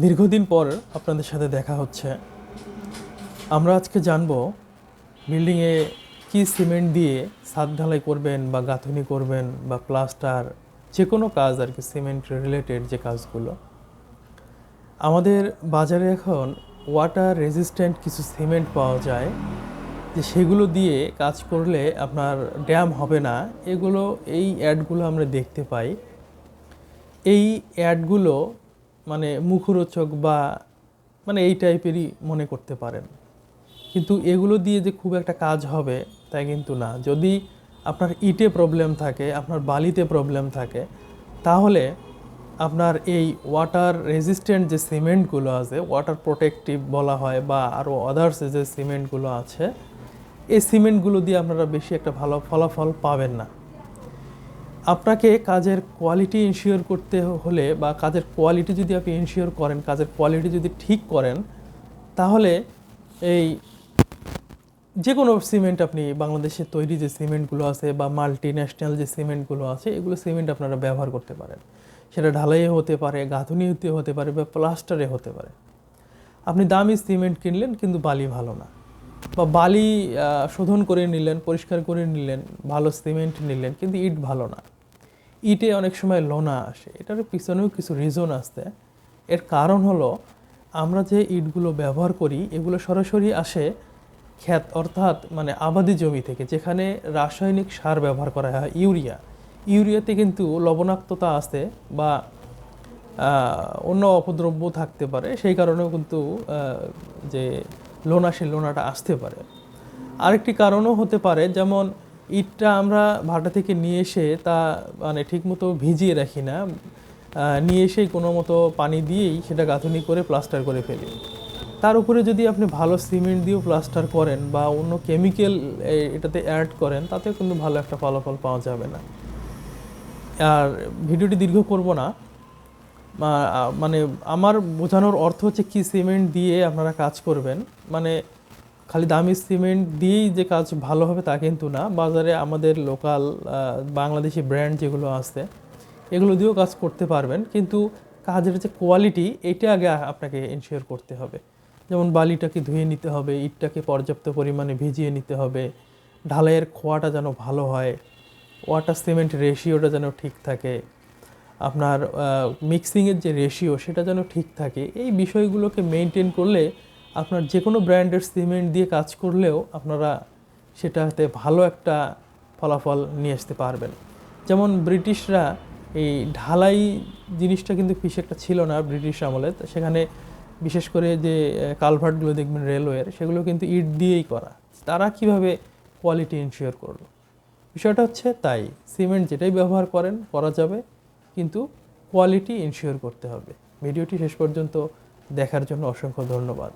দীর্ঘদিন পর আপনাদের সাথে দেখা হচ্ছে। আমরা আজকে জানব, বিল্ডিংয়ে কি সিমেন্ট দিয়ে ছাদ ঢালাই করবেন বা গাঁথনি করবেন বা প্লাস্টার, যে কোনো কাজ আর কি, সিমেন্ট রিলেটেড যে কাজগুলো। আমাদের বাজারে এখন ওয়াটার রেজিস্ট্যান্ট কিছু সিমেন্ট পাওয়া যায়, যে সেগুলো দিয়ে কাজ করলে আপনার ড্যাম হবে না। এগুলো, এই অ্যাডগুলো আমরা দেখতে পাই। এই অ্যাডগুলো মানে মুখরোচক বা মানে এই টাইপেরই মনে করতে পারেন। কিন্তু এগুলো দিয়ে যে খুব একটা কাজ হবে তাই কিন্তু না। যদি আপনার ইটে প্রবলেম থাকে, আপনার বালিতে প্রবলেম থাকে, তাহলে আপনার এই ওয়াটার রেজিস্ট্যান্ট যে সিমেন্টগুলো আছে ওয়াটার প্রোটেক্টিভ বলা হয় বা আরও আদার্স যে সিমেন্টগুলো আছে, এই সিমেন্টগুলো দিয়ে আপনারা বেশি একটা ভালো ফলাফল পাবেন না। আপনাকে কাজের কোয়ালিটি ইনশিওর করতে হলে বা কাজের কোয়ালিটি যদি আপনি ইনশিওর করেন, কাজের কোয়ালিটি যদি ঠিক করেন, তাহলে এই যে কোনো সিমেন্ট আপনি বাংলাদেশে তৈরি যে সিমেন্টগুলো আছে বা মাল্টি ন্যাশনাল যে সিমেন্টগুলো আছে, এগুলো সিমেন্ট আপনারা ব্যবহার করতে পারেন। সেটা ঢালাইয়ে হতে পারে, গাঁথুনিতে হতে পারে বা প্লাস্টারে হতে পারে। আপনি দামি সিমেন্ট কিনলেন, কিন্তু বালি ভালো না। বা বালি শোধন করে নিলেন, পরিষ্কার করে নিলেন, ভালো সিমেন্ট নিলেন, কিন্তু ইট ভালো না। ইটে অনেক সময় লোনা আসে। এটার পিছনেও কিছু রিজন আসতে এর কারণ হলো, আমরা যে ইটগুলো ব্যবহার করি, এগুলো সরাসরি আসে ক্ষেত, অর্থাৎ মানে আবাদি জমি থেকে, যেখানে রাসায়নিক সার ব্যবহার করা হয়, ইউরিয়া। ইউরিয়াতে কিন্তু লবণাক্ততা আছে বা অন্য অপদ্রব্য থাকতে পারে, সেই কারণেও কিন্তু যে লোনা, সেই লোনাটা আসতে পারে। আরেকটি কারণও হতে পারে, যেমন ইটটা আমরা ভাটা থেকে নিয়ে এসে তা মানে ঠিকমতো ভিজিয়ে রাখি না। নিয়ে এসেই কোনো মতো পানি দিয়েই সেটা গাঁথনি করে প্লাস্টার করে ফেলি। তার উপরে যদি আপনি ভালো সিমেন্ট দিয়েও প্লাস্টার করেন বা অন্য কেমিক্যাল এটাতে অ্যাড করেন, তাতেও কিন্তু ভালো একটা ফলাফল পাওয়া যাবে না। আর ভিডিওটি দীর্ঘ করব না। মানে আমার বোঝানোর অর্থ হচ্ছে কি সিমেন্ট দিয়ে আপনারা কাজ করবেন। মানে খালি দামি সিমেন্ট দিয়েই যে কাজ ভালো হবে তা কিন্তু না। বাজারে আমাদের লোকাল বাংলাদেশি ব্র্যান্ড যেগুলো আছে, এগুলো দিয়েও কাজ করতে পারবেন। কিন্তু কাজের যে কোয়ালিটি, এটা আগে আপনাকে ইনশিওর করতে হবে। যেমন বালিটাকে ধুয়ে নিতে হবে, ইটটাকে পর্যাপ্ত পরিমাণে ভিজিয়ে নিতে হবে, ঢালাইয়ের খোয়াটা যেন ভালো হয়, ওয়াটার সিমেন্ট রেশিওটা যেন ঠিক থাকে, আপনার মিক্সিংয়ের যে রেশিও সেটা যেন ঠিক থাকে, এই বিষয়গুলোকে মেনটেন করলে আপনার যে কোনো ব্র্যান্ডের সিমেন্ট দিয়ে কাজ করলেও আপনারা সেটাতে ভালো একটা ফলাফল নিয়ে আসতে পারবেন। যেমন ব্রিটিশরা এই ঢালাই জিনিসটা কিন্তু বেশি একটা ছিল না ব্রিটিশ আমলে। সেখানে বিশেষ করে যে কালভার্টগুলো দেখবেন রেলওয়ের, সেগুলো কিন্তু ইট দিয়েই করা। তারা কীভাবে কোয়ালিটি ইনশিওর করল? বিষয়টা হচ্ছে তাই, সিমেন্ট যেটাই ব্যবহার করেন, করা যাবে, কিন্তু কোয়ালিটি ইনশিওর করতে হবে। ভিডিওটি শেষ পর্যন্ত দেখার জন্য অসংখ্য ধন্যবাদ।